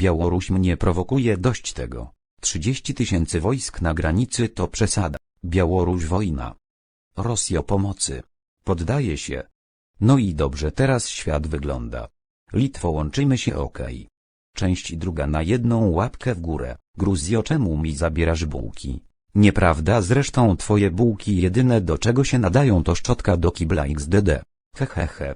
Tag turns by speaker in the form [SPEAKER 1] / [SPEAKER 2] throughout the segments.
[SPEAKER 1] Białoruś mnie prowokuje dość tego. 30 tysięcy wojsk na granicy to przesada. Białoruś wojna. Rosja pomocy. Poddaje się. No i dobrze teraz świat wygląda. Litwo łączymy się okej. Część druga na jedną łapkę w górę. Gruzjo czemu mi zabierasz bułki? Nieprawda zresztą twoje bułki jedyne do czego się nadają to szczotka do kibla xdd. Hehehe.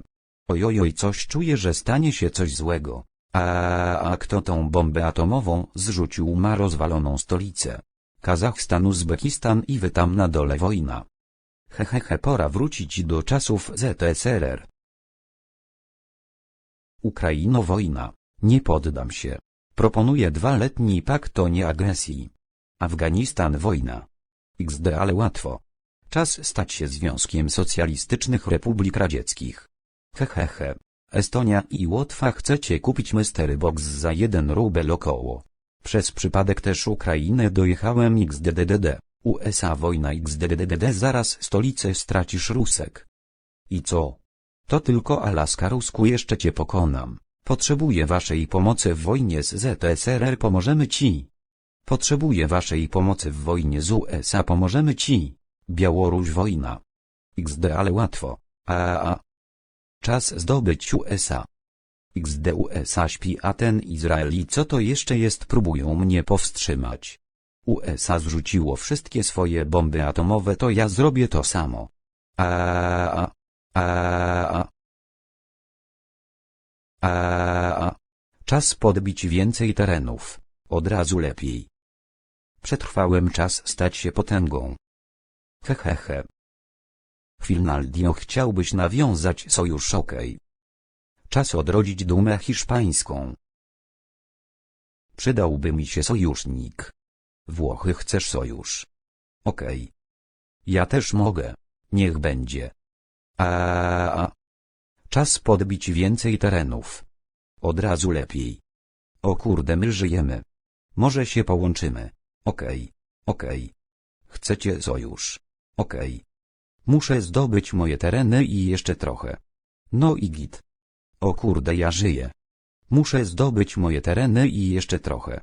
[SPEAKER 1] Ojojoj coś czuję że stanie się coś złego. A, a kto tą bombę atomową zrzucił ma rozwaloną stolicę? Kazachstan, Uzbekistan i wy tam na dole wojna. Hehehe pora wrócić do czasów ZSRR. Ukraino wojna. Nie poddam się. Proponuję dwaletni pakt o nieagresji. Afganistan wojna. XD ale łatwo. Czas stać się Związkiem Socjalistycznych Republik Radzieckich. Hehehe. Estonia i Łotwa chcecie kupić mystery box za 1 rubel około. Przez przypadek też Ukrainę dojechałem XDDD. USA wojna XDDD zaraz stolicę stracisz Rusek. I co? To tylko Alaska Rusku jeszcze cię pokonam. Potrzebuję waszej pomocy w wojnie z ZSRR pomożemy ci. Potrzebuję waszej pomocy w wojnie z USA pomożemy ci. Białoruś wojna. XD ale łatwo. A, a. Czas zdobyć USA. XD USA śpi a ten Izraeli co to jeszcze jest próbują mnie powstrzymać. USA zrzuciło wszystkie swoje bomby atomowe to ja zrobię to samo. A, a, a, a. A. Czas podbić więcej terenów. Od razu lepiej. Przetrwałem czas stać się potęgą. Hehehe. Finaldio chciałbyś nawiązać sojusz okej. Czas odrodzić dumę hiszpańską. Przydałby mi się sojusznik. Włochy chcesz sojusz. Okej. Ja też mogę. Niech będzie. A. Czas podbić więcej terenów. Od razu lepiej. O kurde my żyjemy. Może się połączymy. Okej. Okej. Chcecie sojusz. Okej. Muszę zdobyć moje tereny i jeszcze trochę. No i git. O kurde ja żyję. Muszę zdobyć moje tereny i jeszcze trochę.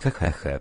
[SPEAKER 1] Hehehe.